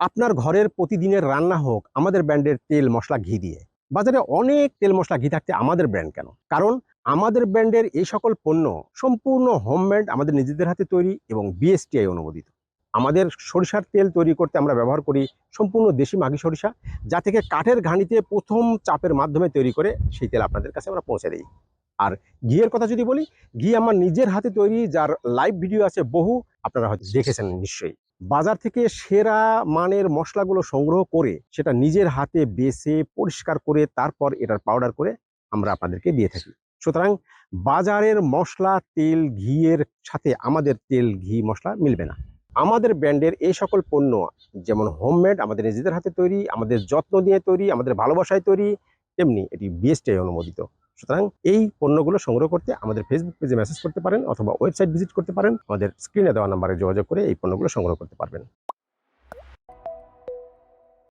আপনার ঘরের প্রতিদিনের রান্না হোক, আমাদের ব্র্যান্ডের তেল মশলা ঘি দিয়ে। বাজারে অনেক তেল মশলা ঘি থাকতে আমাদের ব্র্যান্ড কেন? কারণ আমাদের ব্র্যান্ডের এই সকল পণ্য সম্পূর্ণ হোমমেড আমাদের নিজেদের হাতে তৈরি এবং বিএসটিআই অনুমোদিত। আমাদের সরিষার তেল তৈরি করতে আমরা ব্যবহার করি সম্পূর্ণ দেশি মাগি সরিষা, যা থেকে কাঠের ঘানিতে প্রথম চাপের মাধ্যমে তৈরি করে সেই তেল আপনাদের কাছে আমরা পৌঁছে দিই। আর ঘিয়ের কথা যদি বলি, ঘি আমার নিজের হাতে তৈরি, যার লাইভ ভিডিও আছে বহু, আপনারা হয়তো দেখেছেন নিশ্চয়ই। বাজার থেকে সেরা মানের মশলাগুলো সংগ্রহ করে সেটা নিজের হাতে বেছে, পরিষ্কার করে তারপর এটার পাউডার করে আমরা আপনাদেরকে দিয়ে থাকি। সুতরাং বাজারের মশলা, তেল, ঘিয়ের সাথে আমাদের তেল, ঘি, মশলা মিলবে না। আমাদের ব্র্যান্ডের এই সকল পণ্য, যেমন হোমমেড আমাদের নিজেদের হাতে তৈরি, আমাদের যত্ন নিয়ে তৈরি, আমাদের ভালোবাসায় তৈরি, তেমনি এটি বিএসটিআই অনুমোদিত। সুতরাং এই পণ্যগুলো সংগ্রহ করতে আমাদের ফেসবুক পেজে মেসেজ করতে পারেন অথবা ওয়েবসাইট ভিজিট করতে পারেন। আমাদের স্ক্রিনে দেওয়া নাম্বারে যোগাযোগ করে এই পণ্যগুলো সংগ্রহ করতে পারবেন।